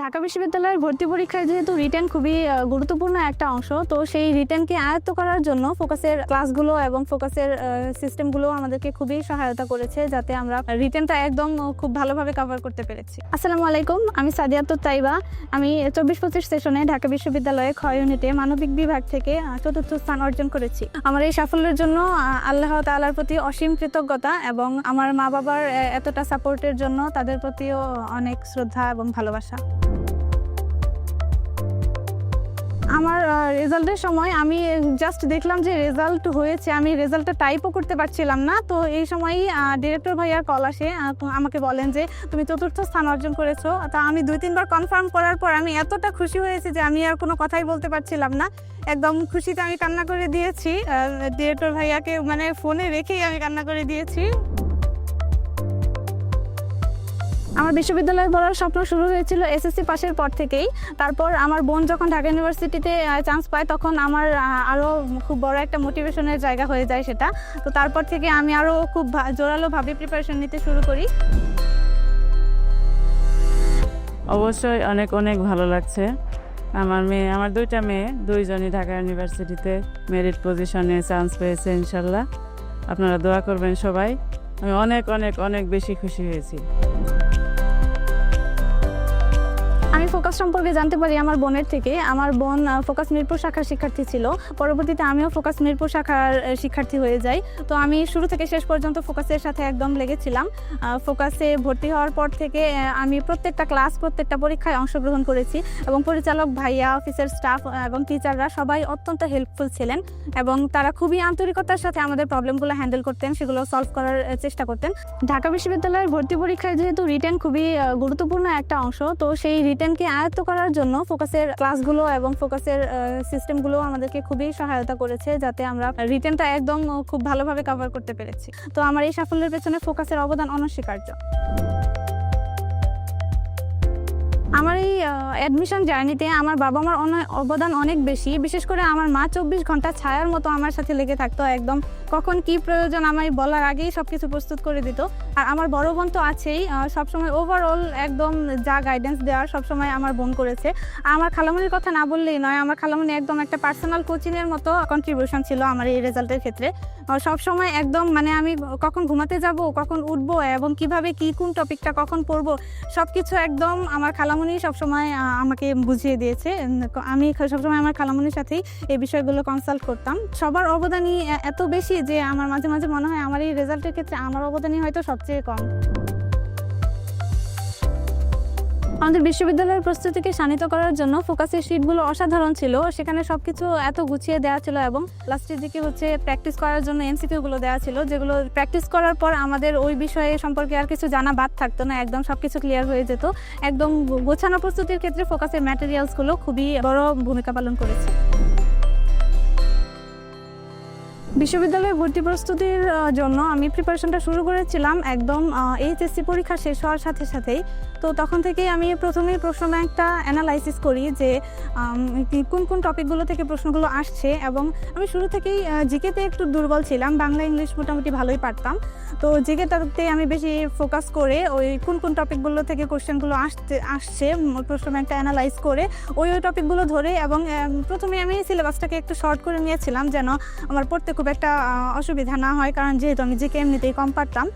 ঢাকা বিশ্ববিদ্যালয়ের ভর্তি পরীক্ষায় যেহেতু রিটেন খুবই গুরুত্বপূর্ণ একটা অংশ, তো সেই রিটেনকে আয়ত্ত করার জন্য ফোকাসের ক্লাসগুলো এবং ফোকাসের সিস্টেমগুলো আমাদেরকে খুবই সহায়তা করেছে যাতে আমরা রিটেনটা একদম খুব ভালোভাবে কভার করতে পেরেছি। আসসালামু আলাইকুম, আমি সাদিয়াতুর তাইবা। আমি চব্বিশ পঁচিশ সেশনে ঢাকা বিশ্ববিদ্যালয়ে ক্ষয় ইউনিটে মানবিক বিভাগ থেকে চতুর্থ স্থান অর্জন করেছি। আমার এই সাফল্যের জন্য আল্লাহ তাআলার প্রতি অসীম কৃতজ্ঞতা এবং আমার মা বাবার এতটা সাপোর্টের জন্য তাদের প্রতিও অনেক শ্রদ্ধা এবং ভালোবাসা। আমার রেজাল্টের সময় আমি জাস্ট দেখলাম যে রেজাল্ট হয়েছে, আমি রেজাল্টটা টাইপও করতে পারছিলাম না। তো এই সময়ই ডিরেক্টর ভাইয়ার কল আসে আমাকে বলেন যে, তুমি চতুর্থ স্থান অর্জন করেছ। তা আমি দুই, তিনবার কনফার্ম করার পর আমি এতটা খুশি হয়েছি যে আমি আর কোনো কথাই বলতে পারছিলাম না। একদম খুশিতে আমি কান্না করে দিয়েছি ডিরেক্টর ভাইয়াকে মানে ফোনে রেখেই আমি কান্না করে দিয়েছি। আমার বিশ্ববিদ্যালয়ে পড়ার স্বপ্ন শুরু হয়েছিল এসএসসি পাশের পর থেকেই। তারপর আমার বোন যখন ঢাকা ইউনিভার্সিটিতে চান্স পায়, তখন আমার আরও খুব বড় একটা মোটিভেশনের জায়গা হয়ে যায় সেটা। তো তারপর থেকে আমি আরও খুব জোরালোভাবে প্রিপারেশন নিতে শুরু করি। অবশ্যই অনেক অনেক ভালো লাগছে। আমার মেয়ে, আমার দুইটা মেয়ে, দুইজনই ঢাকা ইউনিভার্সিটিতে মেরিট পজিশনে চান্স পেয়েছে, ইনশাল্লাহ। আপনারা দোয়া করবেন সবাই। আমি অনেক অনেক অনেক বেশি খুশি হয়েছি। ফোকাস সম্পর্কে জানতে পারি আমার বোনের থেকে। আমার বোন ফোকাস মিরপুর শাখার শিক্ষার্থী ছিল। পরবর্তীতে আমিও ফোকাস মিরপুর শাখার শিক্ষার্থী হয়ে যাই। তো আমি শুরু থেকে শেষ পর্যন্ত ফোকাসের সাথে একদম লেগেছিলাম। ফোকাসে ভর্তি হওয়ার পর থেকে আমি প্রত্যেকটা ক্লাস প্রত্যেকটা পরীক্ষায় অংশগ্রহণ করেছি এবং পরিচালক, ভাইয়া অফিসের স্টাফ এবং টিচাররা সবাই অত্যন্ত হেল্পফুল ছিলেন এবং তারা খুবই আন্তরিকতার সাথে আমাদের প্রবলেমগুলো হ্যান্ডেল করতেন, সেগুলো সলভ করার চেষ্টা করতেন। ঢাকা বিশ্ববিদ্যালয়ের ভর্তি পরীক্ষায় যেহেতু রিটেন খুবই গুরুত্বপূর্ণ একটা অংশ, তো সেই রিটেনকে আয়ত্ত করার জন্য ফোকাসের ক্লাসগুলো এবং ফোকাসের সিস্টেমগুলো আমাদেরকে খুবই সহায়তা করেছে যাতে আমরা রিটেনটা একদম খুব ভালোভাবে কভার করতে পেরেছি। তো আমার এই সাফল্যের পেছনে ফোকাসের অবদান অনস্বীকার্য। আমার এই অ্যাডমিশন জার্নিতে আমার বাবা মার অবদান অনেক বেশি, বিশেষ করে আমার মা চব্বিশ ঘণ্টা ছায়ার মতো আমার সাথে লেগে থাকতো, একদম কখন কি প্রয়োজন আমায় বলার আগেই সব কিছু প্রস্তুত করে দিত। আর আমার বড় বোন তো আছেই সবসময় ওভারঅল একদম যা গাইডেন্স দেওয়ার সবসময় আমার বোন করেছে। আমার খালামুনির কথা না বললেই নয়, আমার খালামুনি একদম একটা পার্সোনাল কোচিংয়ের মতো কন্ট্রিবিউশন ছিল আমার এই রেজাল্টের ক্ষেত্রে। সব সময় একদম মানে আমি কখন ঘুমাতে যাব, কখন উঠবো এবং কীভাবে কি, কোন টপিকটা কখন পড়ব সব কিছু একদম আমার খালামুনি সবসময় আমাকে বুঝিয়ে দিয়েছে। আমি সবসময় আমার খালামুনির সাথেই এই বিষয়গুলো কনসাল্ট করতাম। সবার অবদানই এত বেশি যে আমার মাঝে মাঝে মনে হয় আমার এই রেজাল্টের ক্ষেত্রে আমার অবদানই হয়তো সবচেয়ে কম। আমাদের বিশ্ববিদ্যালয়ের প্রস্তুতিকে শানিত করার জন্য ফোকাসের শিটগুলো অসাধারণ ছিল। সেখানে সবকিছু এত গুছিয়ে দেওয়া ছিল এবং লাস্টের দিকে হচ্ছে প্র্যাকটিস করার জন্য এমসিকিউ গুলো দেওয়া ছিল, যেগুলো প্র্যাকটিস করার পর আমাদের ওই বিষয়ে সম্পর্কে আর কিছু জানা বাদ থাকতো না, একদম সব কিছু ক্লিয়ার হয়ে যেত। একদম গোছানো প্রস্তুতির ক্ষেত্রে ফোকাসের ম্যাটেরিয়ালসগুলো খুবই বড় ভূমিকা পালন করেছে। বিশ্ববিদ্যালয়ে ভর্তি প্রস্তুতির জন্য আমি প্রিপারেশনটা শুরু করেছিলাম একদম এইচএসসি পরীক্ষা শেষ হওয়ার সাথে সাথেই। তো তখন থেকেই আমি প্রথমেই প্রশ্ন ব্যাংকটা অ্যানালাইসিস করি যে কোন কোন টপিকগুলো থেকে প্রশ্নগুলো আসছে এবং আমি শুরু থেকেই জিকেতে একটু দুর্বল ছিলাম, বাংলা, ইংলিশ মোটামুটি ভালোই পারতাম। তো জিকেটাতে আমি বেশি ফোকাস করে ওই কোন কোন টপিকগুলো থেকে কোশ্চেনগুলো আসতে, আসছে প্রশ্ন ব্যাংকটা অ্যানালাইজ করে ওই ওই টপিকগুলো ধরে এবং প্রথমে আমি সিলেবাসটাকে একটু শর্ট করে নিয়েছিলাম যেন আমার পড়তে খুব একটা অসুবিধা না হয়, কারণ যেহেতু আমি জিকে এমনিতেই কম পারতাম,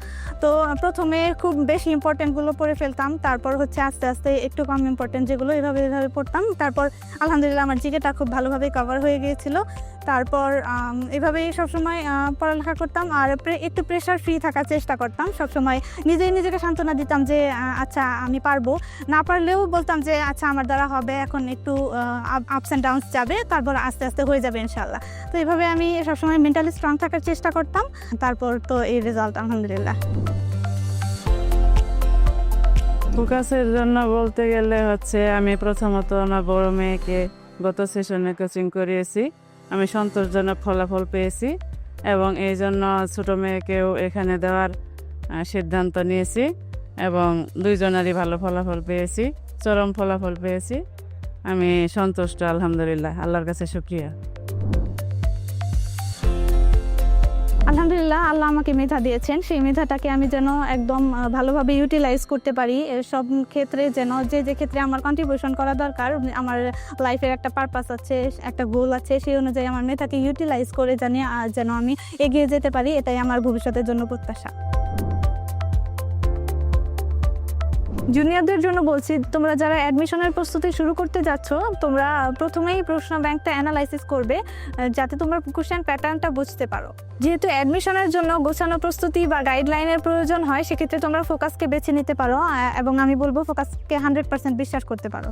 তো প্রথমে খুব বেশি ইম্পর্টেন্টগুলো পড়ে ফেলতাম, তারপর হচ্ছে আস্তে আস্তে একটু কম ইম্পর্টেন্ট যেগুলো এভাবে এভাবে পড়তাম, তারপর আলহামদুলিল্লাহ আমার জিকেটা খুব ভালোভাবে কভার হয়ে গিয়েছিল, তারপর এভাবেই সবসময় পড়ালেখা করতাম, আর একটু প্রেশার ফ্রি থাকার চেষ্টা করতাম, সবসময় নিজেই নিজেকে সান্ত্বনা দিতাম যে আচ্ছা আমি পারব, না পারলেও বলতাম যে আচ্ছা আমার দ্বারা হবে, এখন একটু আপস অ্যান্ড ডাউনস যাবে, তারপর আস্তে আস্তে হয়ে যাবে ইনশাল্লাহ তো এভাবে আমি সবসময় মেন্টালি স্ট্রং থাকার চেষ্টা করতাম। তারপর তো এই রেজাল্ট আলহামদুলিল্লাহ। ফোকাসের জন্য বলতে গেলে হচ্ছে আমি প্রথমত আমার বড় মেয়েকে গত সেশনে কোচিং করিয়েছি। আমি সন্তোষজনক ফলাফল পেয়েছি এবং এই জন্য ছোট মেয়েকেও এখানে দেওয়ার সিদ্ধান্ত নিয়েছি এবং দুইজনেরই ভালো ফলাফল পেয়েছি, চরম ফলাফল পেয়েছি। আমি সন্তুষ্ট, আলহামদুলিল্লাহ। আল্লাহর কাছে শুক্রিয়া। আলহামদুলিল্লাহ আল্লাহ আমাকে মেধা দিয়েছেন। সেই মেধাটাকে আমি যেন একদম ভালোভাবে ইউটিলাইজ করতে পারি। সব ক্ষেত্রে যেন যে যে ক্ষেত্রে আমার কন্ট্রিবিউশন করা দরকার, আমার লাইফের একটা পারপাস আছে, একটা গোল আছে, সেই অনুযায়ী আমার মেধাকে ইউটিলাইজ করে জানি যেন আমি এগিয়ে যেতে পারি। এটাই আমার ভবিষ্যতের জন্য প্রত্যাশা। জুনিয়রদের জন্য বলছি, তোমরা যারা অ্যাডমিশনের প্রস্তুতি শুরু করতে যাচ্ছ, তোমরা প্রথমেই প্রশ্ন ব্যাংকটা অ্যানালাইসিস করবে যাতে তোমরা কোশ্চেন প্যাটার্নটা বুঝতে পারো। যেহেতু অ্যাডমিশনের জন্য গোছানো প্রস্তুতি বা গাইডলাইনের প্রয়োজন হয়, সেক্ষেত্রে তোমরা ফোকাসকে বেছে নিতে পারো এবং আমি বলব ফোকাসকে হান্ড্রেড পার্সেন্ট বিশ্বাস করতে পারো।